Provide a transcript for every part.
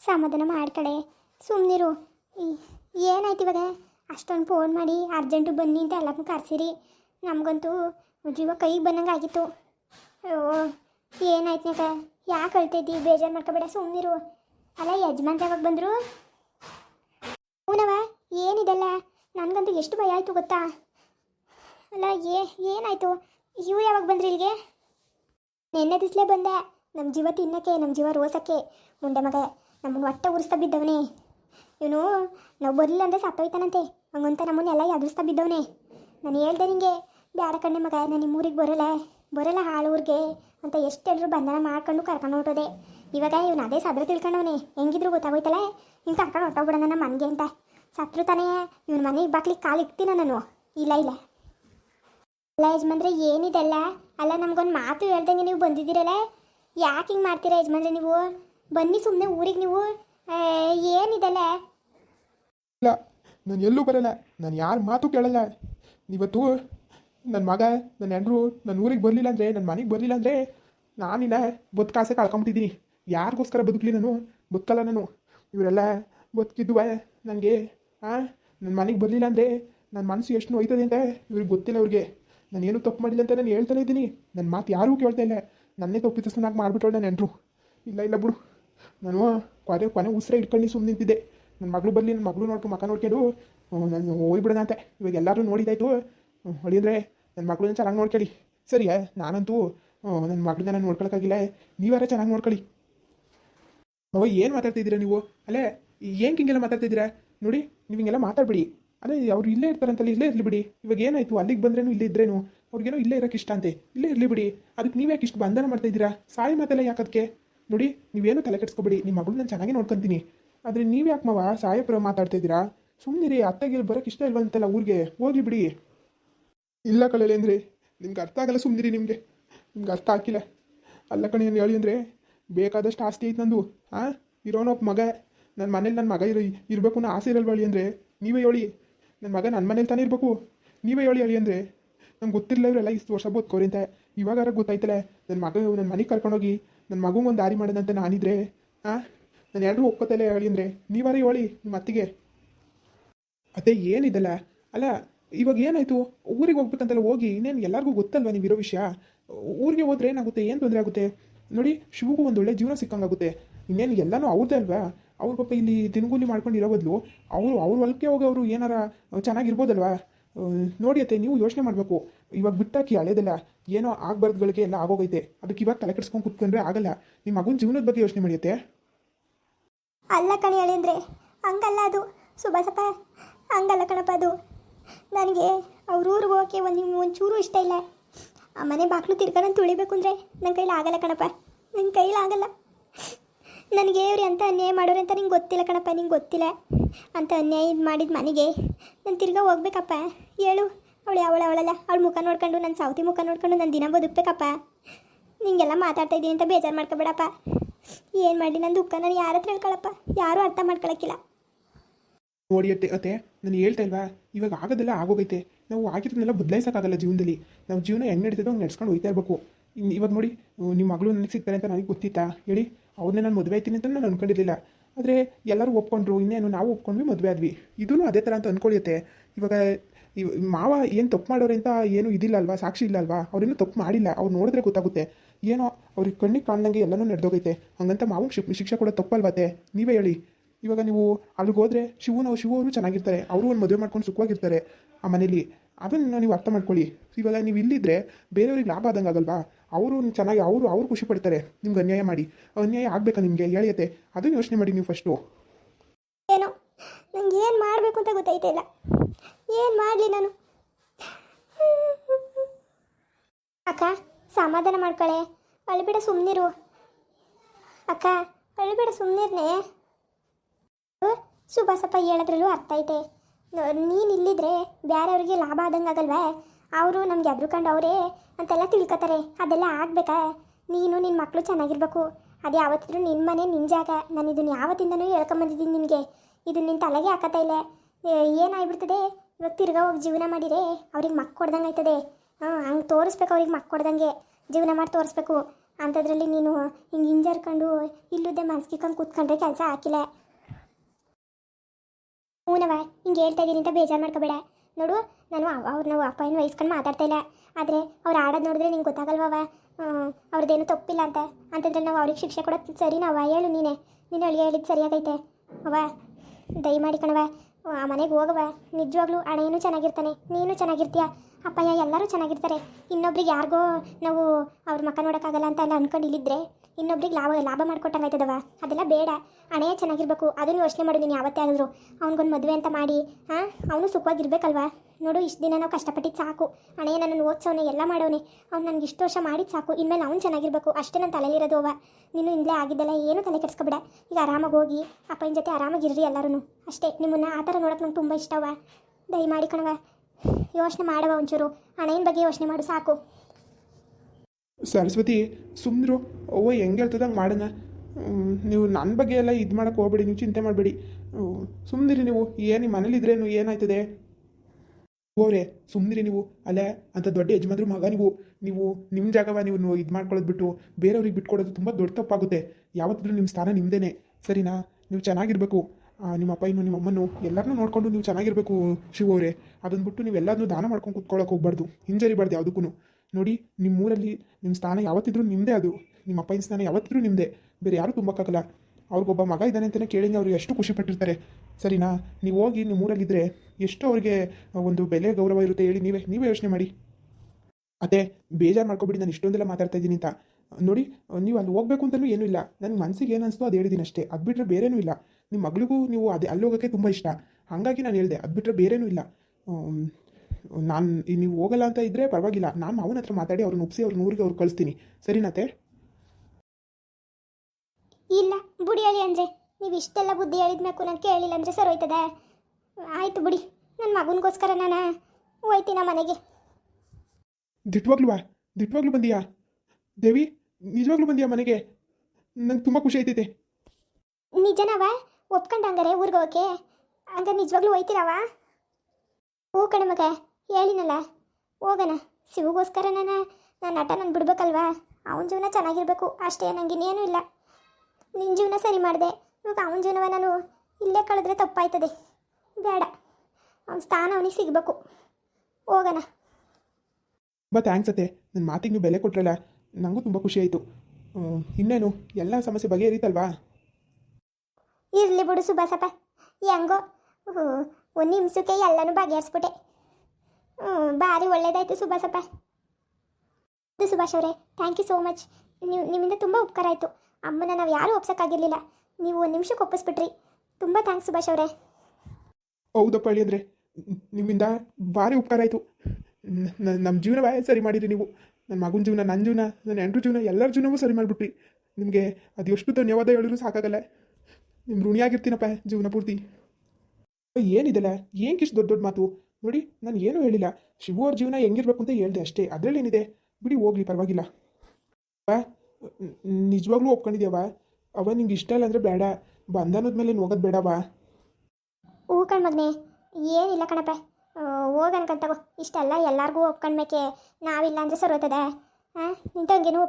ಸಮಾಧಾನ ಮಾಡ್ಕಡೆ ಸುಮ್ಮನಿರು ಏನಾಯ್ತು ಇವಾಗ? ಅಷ್ಟೊಂದು ಫೋನ್ ಮಾಡಿ ಅರ್ಜೆಂಟು ಬನ್ನಿ ಅಂತ ಎಲ್ಲಕ್ಕೂ ಕರ್ಸಿರಿ. ನಮಗಂತೂ ಜೀವ ಕೈಗೆ ಬಂದಂಗೆ ಆಗಿತ್ತು. ಓ ಏನಾಯ್ತು ನಕ ಯಾಕೆ ಅಳ್ತೈತಿ ಬೇಜಾರು ಮಾಡ್ಕೋಬೇಡ ಸುಮ್ಮನಿರು ಅಲ್ಲ ಯಜಮಾನ್ ಯಾವಾಗ ಬಂದರು? ಹೂನವ ಏನಿದೆಲ್ಲ? ನನಗಂತೂ ಎಷ್ಟು ಭಯ ಆಯಿತು ಗೊತ್ತಾ? ಅಲ್ಲ, ಏ, ಏನಾಯಿತು? ಇವು ಯಾವಾಗ ಬಂದ್ರಿ ಇಲ್ಲಿಗೆ? ನೆನ್ನೆ ದಿಸ್ಲೇ ಬಂದೆ. ನಮ್ಮ ಜೀವ ತಿನ್ನಕ್ಕೆ ನಮ್ಮ ಜೀವ ರೋಸಕ್ಕೆ. ಮುಂಡೆ ಮಗ, ನಮ್ಮನ್ನು ಹೊಟ್ಟೆ ಉರಿಸ್ತಾ ಬಿದ್ದವನೇ. ಇವನು, ನಾವು ಬರಲಿಲ್ಲ ಅಂದರೆ ಸತ್ತೋಯ್ತಾನಂತೆ. ಹಂಗಂತ ನಮ್ಮನ್ನೆಲ್ಲ ಎದುರಿಸ್ತಾ ಬಿದ್ದವನೇ. ನಾನು ಹೇಳ್ದೆ ನಿಂಗೆ, ಬ್ಯಾಡ ಕಣ್ಣೆ ಮಗ ನಾನು ನಿಮ್ಮೂರಿಗೆ ಬರೋಲ್ಲ. ಬರೋಲ್ಲ ಹಾಳೂರಿಗೆ ಅಂತ ಎಷ್ಟೆಲ್ಲರೂ ಬಂಧನ ಮಾಡ್ಕೊಂಡು ಕರ್ಕೊಂಡು ಹೊಟ್ಟೋದೆ ಇವಾಗ ಇವನು ಅದೇ ಸದ್ರ ತಿಳ್ಕೊಂಡವನೇ. ಹೆಂಗಿದ್ರು ಗೊತ್ತಾಗೋಯ್ತಲ್ಲ? ಹಿಂಗೆ ಕರ್ಕೊಂಡು ಹೊಟ್ಟೋಗ್ಬಿಡೋಣ ನಮ್ಮ ಮನೆಗೆ ಅಂತ. ಸತ್ರು ತಾನೇ, ಇವನ ಮನೆಗೆ ಬಾಕ್ಲಿಗೆ ಕಾಲು ಇಕ್ತೀನ ನಾನು. ಇಲ್ಲ ಇಲ್ಲ. ಅಲ್ಲ ಯಜಮಾನ್ರೆ, ಏನಿದೆಲ್ಲ? ಅಲ್ಲ ನಮಗೊಂದು ಮಾತು ಹೇಳ್ದಂಗೆ ನೀವು ಬಂದಿದ್ದೀರಲ್ಲ? ಯಾಕೆ ಹಿಂಗೆ ಮಾಡ್ತೀರಾ ಯಜಮಾನ್ರೆ ನೀವು? ಬನ್ನಿ ಸುಮ್ಮನೆ ಊರಿಗೆ ನೀವು. ಏನಿದೆ ಇಲ್ಲ, ನಾನು ಎಲ್ಲೂ ಬರಲ್ಲ. ನಾನು ಯಾರ ಮಾತು ಕೇಳಲ್ಲ. ಇವತ್ತು ನನ್ನ ಮಗ ನನ್ನ ಹೆಂಡ್ರು ನನ್ನ ಊರಿಗೆ ಬರಲಿಲ್ಲ ಅಂದರೆ ನನ್ನ ಮನೆಗೆ ಬರಲಿಲ್ಲ ಅಂದರೆ ನಾನಿನ್ನ ಬದುಕಾಸೆ ಕಳ್ಕೊಂಬಿಟ್ಟಿದ್ದೀನಿ. ಯಾರಿಗೋಸ್ಕರ ಬದುಕಲಿ ನಾನು? ಬದುಕಲ್ಲ ನಾನು. ಇವರೆಲ್ಲ ಬದುಕಿದ್ವ ನನಗೆ ಹಾಂ ನನ್ನ ಮನೆಗೆ ಬರಲಿಲ್ಲ ಅಂದರೆ ನನ್ನ ಮನಸ್ಸು ಎಷ್ಟು ನೋಯ್ತದೆ ಅಂತ ಇವ್ರಿಗೆ ಗೊತ್ತಿಲ್ಲ ಅವ್ರಿಗೆ. ನಾನು ಏನು ತಪ್ಪು ಮಾಡಿಲ್ಲ ಅಂತ ನಾನು ಹೇಳ್ತಾನೆ ಇದ್ದೀನಿ. ನನ್ನ ಮಾತು ಯಾರೂ ಕೇಳ್ತಾ ಇಲ್ಲ. ನನ್ನೇ ತಪ್ಪಿತಸ್ನಾಗಿ ಮಾಡಿಬಿಟ್ಟು ನನ್ನ ಎಂಟ್ರು ಇಲ್ಲ ಇಲ್ಲ ಬಿಡು. ನಾನು ಕೊನೆ ಕೊನೆ ಉಸಿರೇ ಇಟ್ಕೊಂಡು ಸುಮ್ಮನೆ ನಿಂತಿದ್ದೆ. ನನ್ನ ಮಗಳು ಬರಲಿ ನನ್ನ ಮಗಳು ನೋಡ್ಕೊಂಡು ಮಕ್ಕ ನೋಡ್ಕೊಂಡು ನಾನು ಹೋಗ್ಬಿಡೋಣ ಅಂತ. ಇವಾಗ ಎಲ್ಲರೂ ನೋಡಿದಾಯ್ತು ಹೊಳಿದ್ರೆ ನನ್ನ ಮಗಳನ್ನ ಚೆನ್ನಾಗಿ ನೋಡ್ಕೊಳ್ಳಿ ಸರಿ ನಾನಂತೂ ನನ್ನ ಮಗಳನ್ನ ನಾನು ನೋಡ್ಕೊಳಕ್ಕಾಗಿಲ್ಲ. ನೀವಾರ ಚೆನ್ನಾಗಿ ನೋಡ್ಕೊಳ್ಳಿ ಅವ ಏನು ಮಾತಾಡ್ತಿದ್ದೀರಾ ನೀವು? ಅಲ್ಲೇ, ಏನು ಹಿಂಗೆಲ್ಲ ಮಾತಾಡ್ತಿದ್ದೀರಾ? ನೋಡಿ, ನೀವು ಹಿಂಗೆಲ್ಲ ಮಾತಾಡ್ಬಿಡಿ. ಅದೇ, ಅವ್ರು ಇಲ್ಲೇ ಇರ್ತಾರಂತಲ್ಲ ಇಲ್ಲೇ ಇರಲಿ ಬಿಡಿ. ಇವಾಗ ಏನಾಯ್ತು? ಅಲ್ಲಿಗೆ ಬಂದ್ರೇನು, ಇಲ್ಲೇ ಇದ್ರೇನು? ಅವ್ರಿಗೇನೋ ಇಲ್ಲೇ ಇರೋಕ್ಕೆ ಇಷ್ಟ ಅಂತೆ. ಇಲ್ಲೇ ಇರಲಿ ಬಿಡಿ. ಅದಕ್ಕೆ ನೀವು ಯಾಕೆ ಇಷ್ಟು ಬಂಧನ ಮಾಡ್ತಾಯಿದ್ದೀರಾ ಸಾಯಿ ಮಾತೆಲ್ಲ ಯಾಕೆ ಅದಕ್ಕೆ ನೋಡಿ, ನೀವೇನು ತಲೆ ಕೆಡ್ಸ್ಕೊಬೇಡಿ ನಿಮ್ಮ ಮಗಳು ನಾನು ಚೆನ್ನಾಗಿ ನೋಡ್ಕೊತೀನಿ. ಆದರೆ ನೀವು ಯಾಕೆ ಮಾವ ಸಾಯ ಪರ ಮಾತಾಡ್ತಾ ಇದ್ದೀರಾ? ಸುಮ್ಮನಿರಿ ಅತ್ತೆಗೆ ಬರೋಕೆ ಇಷ್ಟ ಇಲ್ವಂತಲ್ಲ ಊರಿಗೆ. ಹೋಗ್ಲಿ ಬಿಡಿ. ಇಲ್ಲ ಕಳಲೆ ಅಂದರೆ, ನಿಮ್ಗೆ ಅರ್ಥ ಆಗಲ್ಲ ಸುಮ್ಮನಿರಿ ನಿಮಗೆ. ನಿಮ್ಗೆ ಅರ್ಥ ಆಗಿಲ್ಲ ಅಲ್ಲ ಕಣೆ ಏನು ಹೇಳಿ ಅಂದರೆ, ಬೇಕಾದಷ್ಟು ಆಸ್ತಿ ಐತೆ ನಂದು. ಹಾಂ ಇರೋನೊಬ್ಬ ಮಗ. ನನ್ನ ಮನೇಲಿ ನನ್ನ ಮಗ ಇರೋ, ಇರಬೇಕು ಅನ್ನೋ ಆಸೆ ಇರಲ್ವ ಹೇಳಿ ಅಂದರೆ? ನೀವೇ ಹೇಳಿ. ನನ್ನ ಮಗ ನನ್ನ ಮನೇಲಿ ತಾನೇ ಇರಬೇಕು. ನೀವೇ ಹೇಳಿ ಹೇಳಿ ಅಂದರೆ? ನಂಗೆ ಗೊತ್ತಿರಲಿಲ್ಲ ಇವರೆಲ್ಲ ಇಷ್ಟು ವರ್ಷ ಬೋತ್ಕೋರಿ ಅಂತ. ಇವಾಗಾರ ಗೊತ್ತಾಯ್ತಲ್ಲ ನನ್ನ ಮಗ ನನ್ನ ಮನೆಗೆ ಕರ್ಕೊಂಡೋಗಿ ನನ್ನ ಮಗುಗೊಂದು ದಾರಿ ಮಾಡೋದಂತ ನಾನಿದ್ರೆ ಹಾಂ ನಾನು ಎಲ್ಲರೂ ಒಪ್ಕೋತಲೇ ಹೇಳಿ ಅಂದರೆ, ನೀವಾರ ಹೇಳಿ ನಿಮ್ಮ ಅತ್ತಿಗೆ. ಅದೇ ಏನಿದಲ್ಲ, ಅಲ್ಲ, ಇವಾಗ ಏನಾಯಿತು? ಊರಿಗೆ ಹೋಗ್ಬೇಕಂತಲ್ಲ ಹೋಗಿ, ಇನ್ನೇನು ಎಲ್ಲರಿಗೂ ಗೊತ್ತಲ್ವಾ ನೀವು ಇರೋ ವಿಷಯ? ಊರಿಗೆ ಹೋದ್ರೆ ಏನಾಗುತ್ತೆ, ಏನು ತೊಂದರೆ ಆಗುತ್ತೆ? ನೋಡಿ, ಶಿವಗೂ ಒಂದು ಒಳ್ಳೆ ಜೀವನ ಸಿಕ್ಕಂಗಾಗುತ್ತೆ. ಇನ್ನೇನು ಎಲ್ಲನೂ ಅವ್ರದ್ದೇ ಅಲ್ವಾ? ಅವ್ರ ಪಾಪ ಇಲ್ಲಿ ದಿನಗೂಲಿ ಮಾಡ್ಕೊಂಡು ಇರೋ ಬದಲು, ಅವರು ಅವ್ರ ಹೊಲಕ್ಕೆ ಹೋಗಿ ಅವರು ಏನಾರ ಚೆನ್ನಾಗಿರ್ಬೋದಲ್ವಾ? ನೋಡಿ ಅತ್ತೆ, ನೀವು ಯೋಚನೆ ಮಾಡಬೇಕು. ಇವಾಗ ಬಿಟ್ಟಾಕಿ ಹಳೇದೆಲ್ಲ ಏನೋ ಆಗಬಾರ್ದುಗಳಿಗೆ ಎಲ್ಲ ಆಗೋಗೈತೆ. ಅದಕ್ಕೆ ಇವಾಗ ತಲೆ ಕೆಡಿಸ್ಕೊಂಡು ಕುತ್ಕೊಂಡ್ರೆ ಆಗಲ್ಲ. ನಿಮ್ಮ ಮಗನ ಜೀವನದ ಬಗ್ಗೆ ಯೋಚನೆ ಮಾಡಿಯತ್ತೆ ಅಲ್ಲ ಕಣಿ ಹೇಳಿದ್ರೆ, ಹಂಗಲ್ಲ ಅದು. ಸುಭಾಸಪ್ಪ, ಹಂಗಲ್ಲ ಕಣಪ್ಪ ಅದು. ನನಗೆ ಅವ್ರ ಊರಿಗೆ ಹೋಗೋಕ್ಕೆ ಒಂದು ಒಂಚೂರು ಇಷ್ಟ ಇಲ್ಲ. ಆ ಮನೆ ಬಾಗಿಲು ತಿರ್ಕೊಂಡು ತುಳಿಬೇಕು ಅಂದರೆ ನನ್ನ ಕೈಲಿ ಆಗಲ್ಲ ಕಣಪ್ಪ. ನನ್ನ ಕೈಲಿ ಆಗಲ್ಲ. ನನಗೆ ಇವ್ರಿ ಅಂತ ಅನ್ಯಾಯ ಮಾಡೋರು ಅಂತ ನಿಂಗೆ ಗೊತ್ತಿಲ್ಲ ಕಣಪ್ಪ, ನಿಂಗೆ ಗೊತ್ತಿಲ್ಲ. ಅಂತ ಅನ್ಯಾಯ ಮಾಡಿದ ಮನೆಗೆ. ನಾನು ತಿರ್ಗಾ ಹೋಗ್ಬೇಕಪ್ಪ. ಹೇಳು. ಅವಳು ಅವಳ ಅವಳಲ್ಲ. ಅವಳು ಮುಖ ನೋಡ್ಕೊಂಡು ನನ್ನ ಸೌತಿ ಮುಖ ನೋಡ್ಕೊಂಡು ನಾನು ದಿನ ಬದುಕಬೇಕಪ್ಪ. ನಿಂಗೆಲ್ಲ ಮಾತಾಡ್ತಾ ಇದ್ದೀನಿ ಅಂತ ಬೇಜಾರು ಮಾಡ್ಕೊಬೇಡಪ್ಪ. ಏನು ಮಾಡಿ ನನ್ನ ದುಃಖ ನಾನು ಯಾರ ಹತ್ರ ಹೇಳ್ಕೊಳಪ್ಪ? ಯಾರೂ ಅರ್ಥ ಮಾಡ್ಕೊಳಕ್ಕಿಲ್ಲ. ನೋಡಿ ಅತ್ತೆ, ನಾನು ಹೇಳ್ತಾ ಇಲ್ವಾ? ಇವಾಗ ಆಗೋದೆಲ್ಲ ಆಗೋಗೈತೆ. ನಾವು ಆಗಿರೋದನ್ನೆಲ್ಲ ಬದಲಾಯಿಸೋಕ್ಕಾಗಲ್ಲ ಜೀವನದಲ್ಲಿ. ನಾವು ಜೀವನ ಹೆಂಗೆ ನಡೀತದೋ ಹಂಗೆ ನಡ್ಸ್ಕೊಂಡು ಹೋಗ್ತಾ ಇರಬೇಕು. ಇವಾಗ ನೋಡಿ, ನಿಮ್ಮ ಮಗಳು ನನಗೆ ಸಿಗ್ತಾರೆ ಅಂತ ನನಗೆ ಗೊತ್ತಿತ್ತಾ? ಹೇಳಿ ಅವ್ರನ್ನೇ ನಾನು ಮದುವೆ ಆಯ್ತೀನಿ ಅಂತ ನಾನು ಅನ್ಕೊಂಡಿರಲಿಲ್ಲ. ಆದರೆ ಎಲ್ಲರೂ ಒಪ್ಕೊಂಡ್ರು, ಇನ್ನೇನು ನಾವು ಒಪ್ಕೊಂಡ್ವಿ, ಮದುವೆ ಆದ್ವಿ. ಇದೂ ಅದೇ ಥರ ಅಂತ ಅಂದ್ಕೊಳ್ಳುತ್ತೆ ಇವಾಗ ಇವ್ ಮಾವ ಏನು ತಪ್ಪು ಮಾಡೋರೆ ಅಂತ ಏನು ಇದಿಲ್ಲ ಅಲ್ವಾ ಸಾಕ್ಷಿ ಇಲ್ಲ ಅಲ್ವಾ ಅವ್ರೇನು ತಪ್ಪು ಮಾಡಿಲ್ಲ, ಅವ್ರು ನೋಡಿದ್ರೆ ಗೊತ್ತಾಗುತ್ತೆ. ಏನೋ ಅವ್ರಿಗೆ ಕಣ್ಣಿಗೆ ಕಾಣ್ದಂಗೆ ಎಲ್ಲನೂ ನಡೆದೋಗೈತೆ. ಹಂಗಂತ ಮಾವಂಗೆ ಶಿಕ್ ಶಿಕ್ಷೆ ಕೂಡ ತಪ್ಪಲ್ವತ್ತೆ? ನೀವೇ ಹೇಳಿ. ಇವಾಗ ನೀವು ಅಲ್ಲಿಗೆ ಹೋದ್ರೆ ಶಿವನ ಶಿವ ಅವರು ಚೆನ್ನಾಗಿರ್ತಾರೆ. ಅವರು ಒಂದು ಮದುವೆ ಮಾಡ್ಕೊಂಡು ಸುಖವಾಗಿರ್ತಾರೆ ಆ ಮನೇಲಿ. ಅದನ್ನು ನೀವು ಅರ್ಥ ಮಾಡ್ಕೊಳ್ಳಿ. ಇವಾಗ ನೀವು ಇಲ್ಲಿದ್ದರೆ ಬೇರೆಯವ್ರಿಗೆ ಲಾಭ ಆದಂಗೆ ಆಗಲ್ವಾ? ಅವರು ಚೆನ್ನಾಗಿ ಅವರು ಅವ್ರು ಖುಷಿ ಪಡ್ತಾರೆ. ನಿಮ್ಗೆ ಅನ್ಯಾಯ ಮಾಡಿ. ಅನ್ಯಾಯ ಆಗಬೇಕಾ ನಿಮಗೆ? ಹೇಳಿಯತ್ತೆ ಅದನ್ನು ಯೋಚನೆ ಮಾಡಿ ನೀವು ಫಸ್ಟು ಏನೋ? ನಂಗೆ ಏನು ಮಾಡಬೇಕು ಅಂತ ಗೊತ್ತಾಯ್ತಾ ಇಲ್ಲ. ಏನು ಮಾಡಲಿ ನಾನು? ಅಕ್ಕ, ಸಮಾಧಾನ ಮಾಡ್ಕೊಳೆ. ಅಳ್ಬೇಡ ಸುಮ್ಮನಿರು ಅಕ್ಕ, ಅಳ್ಬೇಡ ಸುಮ್ಮನಿರ್ನೆ ಸುಭಾಸಪ್ಪ ಹೇಳೋದ್ರಲ್ಲೂ ಅರ್ಥ ಐತೆ. ನೀನು ಇಲ್ಲಿದ್ರೆ ಬೇರೆಯವ್ರಿಗೆ ಲಾಭ ಆದಂಗೆ ಆಗಲ್ವೇ ಅವರು ನಮ್ಗೆ ಕಂಡು ಅವರೇ ಅಂತೆಲ್ಲ ತಿಳ್ಕೊತಾರೆ. ಅದೆಲ್ಲ ಆಗ್ಬೇಕಾ? ನೀನು ನಿನ್ನ ಮಕ್ಕಳು ಚೆನ್ನಾಗಿರ್ಬೇಕು. ಅದು ಯಾವತ್ತಿದ್ರು ನಿನ್ನ ಮನೆ ನಿನ್ನ ಜಾಗ. ನಾನು ಇದನ್ನು ಯಾವತ್ತಿಂದನೂ ಹೇಳ್ಕೊಂಬಂದಿದ್ದೀನಿ ನಿಮಗೆ ಇದು ನಿನ್ನ ತಲೆಗೆ ಹಾಕತ್ತಾ ಇಲ್ಲ. ಏನಾಗ್ಬಿಡ್ತದೆ ಇವಾಗ ತಿರ್ಗಾ ಹೋಗಿ ಜೀವನ ಮಾಡಿರೇ ಅವ್ರಿಗೆ ಮಕ್ಕ ಕೊಡ್ದಂಗೆ ಆಯ್ತದೆ. ಹಾಂ, ಹಂಗೆ ತೋರಿಸ್ಬೇಕು ಅವ್ರಿಗೆ ಮಕ್ಕ ಕೊಡ್ದಂಗೆ. ಜೀವನ ಮಾಡಿ ತೋರಿಸ್ಬೇಕು. ಅಂಥದ್ರಲ್ಲಿ ನೀನು ಹಿಂಗೆ ಹಿಂಜರ್ಕೊಂಡು ಇಲ್ಲುದೇ ಮನ್ಸ್ಕಿಕೊಂಡು ಕೂತ್ಕೊಂಡ್ರೆ ಕೆಲಸ ಹಾಕಿಲ್ಲ. ಹ್ಞೂನವ ಹಿಂಗೆ ಹೇಳ್ತಾ ಇದ್ದೀನಿ ಅಂತ ಬೇಜಾರು ಮಾಡ್ಕೋಬೇಡ. ನೋಡು, ನಾನು ಅವ್ರನ್ನ ಅಪ್ಪ ಏನು ವಹಿಸ್ಕೊಂಡು ಮಾತಾಡ್ತಾ ಇಲ್ಲ. ಆದರೆ ಅವ್ರು ಆಡೋದು ನೋಡಿದ್ರೆ ನಿಂಗೆ ಗೊತ್ತಾಗಲ್ವವ ಅವ್ರದ್ದೇನು ತಪ್ಪಿಲ್ಲ ಅಂತ. ಅಂತಂದ್ರೆ ನಾವು ಅವ್ರಿಗೆ ಶಿಕ್ಷೆ ಕೊಡೋದು ಸರಿ ನಾವ ಹೇಳು ನೀನೆ. ನೀನು ಹೇಳಿ ಹೇಳಿದ್ದು ಸರಿಯಾಗೈತೆ. ಅವ, ದಯಮಾಡಿ ಕಣವ ಆ ಮನೆಗೆ ಹೋಗವ ನಿಜವಾಗ್ಲೂ ಅಣ್ಣೇನು ಚೆನ್ನಾಗಿರ್ತಾನೆ. ನೀನು ಚೆನ್ನಾಗಿರ್ತೀಯ? ಅಪ್ಪಯ್ಯ ಎಲ್ಲರೂ ಚೆನ್ನಾಗಿರ್ತಾರೆ. ಇನ್ನೊಬ್ರಿಗೆ ಯಾರಿಗೋ ನಾವು ಅವ್ರ ಮಕ್ಕ ನೋಡೋಕ್ಕಾಗಲ್ಲ ಅಂತ ಎಲ್ಲ ಅನ್ಕೊಂಡಿಲ್ಲಿದ್ರೆ ಇನ್ನೊಬ್ರಿಗೆ ಲಾಭ ಲಾಭ ಮಾಡ್ಕೊಟ್ಟಂಗಾಯ್ತದವ ಅದೆಲ್ಲ ಬೇಡ. ಹಣೆಯೇ ಚೆನ್ನಾಗಿರ್ಬೇಕು. ಅದನ್ನು ಯೋಚನೆ ಮಾಡು ನೀನು ಯಾವತ್ತೇ ಆದರೂ. ಅವ್ನಿಗೊಂದು ಮದುವೆ ಅಂತ ಮಾಡಿ ಹಾಂ ಅವನು ಸುಖವಾಗಿರ್ಬೇಕಲ್ವಾ? ನೋಡು, ಇಷ್ಟು ದಿನ ನಾವು ಕಷ್ಟಪಟ್ಟಿದ್ದು ಸಾಕು. ಅಣೇ ನನ್ನನ್ನು ಓದ್ಸೋನೆ ಎಲ್ಲ ಮಾಡೋನೆ ಅವ್ನು ನನಗೆ ಇಷ್ಟು ವರ್ಷ ಮಾಡಿದ್ದು ಸಾಕು. ಇನ್ಮೇಲೆ ಅವ್ನು ಚೆನ್ನಾಗಿರ್ಬೇಕು. ಅಷ್ಟೇ ನನ್ನ ತಲೆಯಲ್ಲಿರೋದು ಅವ ನೀನು ಇಂದಲೇ ಆಗಿದ್ದಲ್ಲ ಏನು ತಲೆ ಕೆಡಿಸ್ಕೊಬೇಡ. ಈಗ ಆರಾಮಾಗಿ ಹೋಗಿ ಅಪ್ಪನ ಜೊತೆ ಆರಾಮಾಗಿರ್ರಿ ಎಲ್ಲರೂ ಅಷ್ಟೇ, ನಿಮ್ಮನ್ನು ಆ ಥರ ನೋಡೋಕೆ ನಂಗೆ ತುಂಬ ಇಷ್ಟವ ದಯಮಾಡಿ ಕಣವ ಯೋಚನೆ ಮಾಡವ ಒಂಚೂರು. ಹಣೆಯ ಬಗ್ಗೆ ಯೋಚನೆ ಮಾಡು, ಸಾಕು. ಸರಸ್ವತಿ ಸುಮ್ಮನೆ ಅವ್ವ ಹೆಂಗೆ ಹೇಳ್ತದಂಗೆ ಮಾಡೋಣ. ನೀವು ನನ್ನ ಬಗ್ಗೆ ಎಲ್ಲ ಇದು ಮಾಡೋಕೆ ಹೋಗ್ಬೇಡಿ, ನೀವು ಚಿಂತೆ ಮಾಡಬೇಡಿ. ಸುಮ್ಮನಿರಿ ನೀವು. ಏನು ನಿಮ್ಮ ಮನೇಲಿದ್ರೇನು ಏನಾಯ್ತದೆ? ಹೋಗ್ರೆ ಸುಮ್ಮನೆ ನೀವು. ಅಲ್ಲೇ ಅಂತ ದೊಡ್ಡ ಯಜಮಾನ್ರು ಮಗ, ನೀವು ನೀವು ನಿಮ್ಮ ಜಾಗವ ನೀವು ಇದು ಮಾಡ್ಕೊಳ್ಳೋದು ಬಿಟ್ಟು ಬೇರೆಯವ್ರಿಗೆ ಬಿಟ್ಕೊಡೋದು ತುಂಬ ದೊಡ್ಡ ತಪ್ಪಾಗುತ್ತೆ. ಯಾವತ್ತಿದ್ರೂ ನಿಮ್ಮ ಸ್ಥಾನ ನಿಮ್ಮದೇ ಸರಿನಾ? ನೀವು ಚೆನ್ನಾಗಿರಬೇಕು. ನಿಮ್ಮ ಅಪ್ಪ ಇನ್ನು ನಿಮ್ಮ ಅಮ್ಮನು ಎಲ್ಲರನ್ನೂ ನೋಡಿಕೊಂಡು ನೀವು ಚೆನ್ನಾಗಿರಬೇಕು ಅವರೇ. ಅದನ್ನ ಬಿಟ್ಟು ನೀವು ಎಲ್ಲದನ್ನೂ ದಾನ ಮಾಡ್ಕೊಂಡು ಕೂತ್ಕೊಳ್ಳೋಕೆ ಹೋಗ್ಬಾರ್ದು. ಹಿಂಜರಿಬಾರ್ದು ಯಾವುದಕ್ಕೂ ನೋಡಿ ನಿಮ್ಮ ಊರಲ್ಲಿ ನಿಮ್ಮ ಸ್ಥಾನ ಯಾವತ್ತಿದ್ರೂ ನಿಮ್ಮದೇ ಅದು. ನಿಮ್ಮ ಅಪ್ಪನ ಸ್ಥಾನ ಯಾವತ್ತಿದ್ರೂ ನಿಮ್ಮದೇ ಬೇರೆ ಯಾರೂ ತುಂಬಕ್ಕಾಗಲ್ಲ ಅವ್ರಿಗೊಬ್ಬ ಮಗ ಇದ್ದಾನೆ ಅಂತಲೇ ಕೇಳಿದ್ರೆ ಅವ್ರಿಗೆ ಎಷ್ಟು ಖುಷಿ ಪಟ್ಟಿರ್ತಾರೆ. ಸರಿನಾ? ನೀವು ಹೋಗಿ ನಿಮ್ಮ ಊರಲ್ಲಿದ್ದರೆ ಎಷ್ಟು ಅವ್ರಿಗೆ ಒಂದು ಬೆಲೆ ಗೌರವ ಇರುತ್ತೆ ಹೇಳಿ ನೀವೇ ನೀವೇ ಯೋಚನೆ ಮಾಡಿ. ಅದೇ, ಬೇಜಾರು ಮಾಡ್ಕೊಬಿಡಿ, ನಾನು ಇಷ್ಟೊಂದೆಲ್ಲ ಮಾತಾಡ್ತಾ ಇದ್ದೀನಿ ಅಂತ. ನೋಡಿ, ನೀವು ಅಲ್ಲಿ ಹೋಗ್ಬೇಕು ಅಂತಲೂ ಏನೂ ಇಲ್ಲ. ನನ್ನ ಮನಸ್ಸಿಗೆ ಏನು ಅನಿಸ್ತೋ ಅದು ಹೇಳಿದ್ದೀನಿ ಅಷ್ಟೇ. ಅದು ಬಿಟ್ಟರೆ ಬೇರೇನೂ ಇಲ್ಲ. ನಿಮ್ಮ ಮಗಳಿಗೂ ನೀವು ಅದೇ ಅಲ್ಲಿ ಹೋಗೋಕ್ಕೆ ತುಂಬ ಇಷ್ಟ. ಹಾಗಾಗಿ ನಾನು ಹೇಳಿದೆ, ಅದು ಬಿಟ್ಟರೆ ಬೇರೇನೂ ಇಲ್ಲ. ನಾನು ನೀವು ಹೋಗಲ್ಲ ಅಂತ ಇದ್ದರೆ ಪರವಾಗಿಲ್ಲ. ನಾನು ಅವನ ಹತ್ರ ಮಾತಾಡಿ ಅವ್ರನ್ನ ಒಪ್ಪಿಸಿ ಅವ್ರನ್ನ ಊರಿಗೆ ಅವ್ರು ಕಳಿಸ್ತೀನಿ. ಸರಿನಾತೆ ಇಲ್ಲ ಬುಡಿ ಹೇಳಿ ಅಂದರೆ. ನೀವು ಇಷ್ಟೆಲ್ಲ ಬುದ್ಧಿ ಹೇಳಿದ್ಮೇಕು ನಾನು ಕೇಳಿಲ್ಲ ಅಂದರೆ ಸರ್ ಹೋಯ್ತದೆ? ಆಯಿತು ಬಿಡಿ ನನ್ನ ಮಗನಿಗೋಸ್ಕರ ನಾನು ಹೋಯ್ತೀನ ಮನೆಗೆ. ದಿಟ್ವಾಗ್ಲೂ ಬಾ ದಿಟ್ವಾಗ್ಲೂ ಬಂದಿಯಾ? ದೇವಿ ನಿಜವಾಗ್ಲೂ ಬಂದಿಯಾ ಮನೆಗೆ? ನಂಗೆ ತುಂಬ ಖುಷಿ ಆಯ್ತೈತೆ. ನಿಜನವ? ಒಪ್ಕೊಂಡಂಗಾರೆ ಊರಿಗೆ ಹೋಗಕ್ಕೆ? ಹಂಗ ನಿಜವಾಗ್ಲೂ ಹೋಯ್ತೀರವ? ಹೂ ಕಣೆ ಮಗ ಹೇಳಿನಲ್ಲ. ಹೋಗೋಣ ಶಿವಗೋಸ್ಕರ ನಾನು ನನ್ನ ನಟ ನಾನು ಬಿಡ್ಬೇಕಲ್ವಾ? ಅವನ ಜೀವನ ಚೆನ್ನಾಗಿರ್ಬೇಕು ಅಷ್ಟೇ ನಂಗೆ ಇನ್ನೇನೂ ಇಲ್ಲ. ನಿನ್ನ ಜೀವನ ಸರಿ ಮಾಡಿದೆ. ಇವಾಗ ಅವನ ಜೀವನವ ನಾನು ಇಲ್ಲೇ ಕಳೆದ್ರೆ ತಪ್ಪಾಯ್ತದೆ. ಬೇಡ. ಅವನ ಸ್ಥಾನ ಅವನಿಗೆ ಸಿಗಬೇಕು. ಹೋಗೋಣ. ತುಂಬ ಥ್ಯಾಂಕ್ಸ್ ಅತ್ತೆ. ನನ್ನ ಮಾತಿಗೆ ನೀವು ಬೆಲೆ ಕೊಟ್ರಲ್ಲ ನನಗೂ ತುಂಬ ಖುಷಿ ಆಯಿತು. ಇನ್ನೇನು ಎಲ್ಲ ಸಮಸ್ಯೆ ಬಗೆಹರಿತಲ್ವಾ? ಇರಲಿ ಬಿಡು ಸುಭಾಸಪ್ಪ. ಹೆಂಗೋ ಒಂದು ನಿಮಿಷಕ್ಕೆ ಎಲ್ಲನೂ ಬಗೆಹರಿಸ್ಬಿಟ್ಟೆ. ಹ್ಞೂ ಭಾರಿ ಒಳ್ಳೇದಾಯ್ತು ಸುಭಾಸಪ್ಪ. ಇದು ಸುಭಾಷ್ ಅವರೇ ಥ್ಯಾಂಕ್ ಯು ಸೋ ಮಚ್ ನೀವು ನಿಮ್ಮಿಂದ ತುಂಬ ಉಪಕಾರ ಆಯಿತು. ಅಮ್ಮನ ನಾವು ಯಾರೂ ಒಪ್ಸೋಕ್ಕಾಗಿರಲಿಲ್ಲ. ನೀವು ಒಂದು ನಿಮಿಷಕ್ಕೆ ಒಪ್ಪಿಸ್ಬಿಟ್ರಿ. ತುಂಬ ಥ್ಯಾಂಕ್ಸ್ ಸುಭಾಷ್ ಅವರೇ. ಹೌದಪ್ಪ ಹೇಳಿ ಅಂದರೆ ನಿಮ್ಮಿಂದ ಭಾರಿ ಉಪಕಾರ ಆಯಿತು. ನಮ್ಮ ಜೀವನ ಜೀವನವೇ ಸರಿ ಮಾಡಿದ್ರಿ ನೀವು. ನನ್ನ ಮಗನ ಜೀವನ ನನ್ನ ಜೀವನ ನನ್ನ ಹೆಂಡ್ರ ಜೀವನ, ಎಲ್ಲರ ಜೀವನವೂ ಸರಿ ಮಾಡಿಬಿಟ್ರಿ. ನಿಮಗೆ ಅದು ಎಷ್ಟು ಧನ್ಯವಾದ ಹೇಳಿದ್ರು ಸಾಕಾಗಲ್ಲ. ನಿಮ್ಮ ಋಣಿಯಾಗಿರ್ತೀನಪ್ಪ ಜೀವನ ಪೂರ್ತಿ. ಏನಿದೆಲ್ಲ? ಏನಕ್ಕೆ ಇಷ್ಟು ದೊಡ್ಡ ದೊಡ್ಡ ಮಾತು? ನೋಡಿ, ನಾನು ಏನೂ ಹೇಳಿಲ್ಲ. ಶಿವು ಅವ್ರ ಜೀವನ ಹೆಂಗಿರ್ಬೇಕು ಅಂತ ಹೇಳಿದೆ ಅಷ್ಟೇ. ಅದರಲ್ಲೇನಿದೆ? ಬಿಡಿ, ಹೋಗ್ಲಿ, ಪರವಾಗಿಲ್ಲ. ನಿಜವಾಗ್ಲೂ ಒಪ್ಕೊಂಡಿದ್ಯವ ಅವ ನಿಂಗೆ ಇಷ್ಟ ಇಲ್ಲ ಅಂದರೆ ಬೇಡ. ಬಂಧನದ ಮೇಲೆ ಹೋಗೋದು ಬೇಡವಾ ಹೂ ಕಣ್ಮಗ್ನೆ ಏನಿಲ್ಲ ಕಣಪ್ಪ. ಹೋಗಿ ಅನ್ಕೊಂತಗೋ ಇಷ್ಟೆಲ್ಲ ಎಲ್ಲರಿಗೂ ಒಪ್ಕೊಂಡ್ಮೇಕೆ ನಾವಿಲ್ಲ ಅಂದರೆ ಸರೋತದ ಹಾಂ ನಿನ್ನ ತಂಗಿನೂ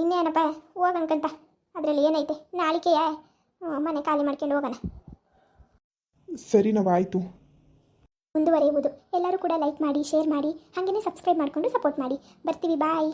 ಇನ್ನೇನಪ್ಪ? ಹೋಗಿ ಅನ್ಕೊಂತ. ಅದರಲ್ಲಿ ಏನೈತೆ? ನಾಳಿಕೆಯ? ಮನೆ ಖಾಲಿ ಮಾಡ್ಕೊಂಡು ಹೋಗೋಣ. ಸರಿ ಆಯಿತು. ಮುಂದುವರಿಯುವುದು. ಎಲ್ಲರೂ ಕೂಡ ಲೈಕ್ ಮಾಡಿ ಶೇರ್ ಮಾಡಿ ಹಾಗೆಯೇ ಸಬ್ಸ್ಕ್ರೈಬ್ ಮಾಡಿಕೊಂಡು ಸಪೋರ್ಟ್ ಮಾಡಿ. ಬರ್ತೀವಿ ಬಾಯ್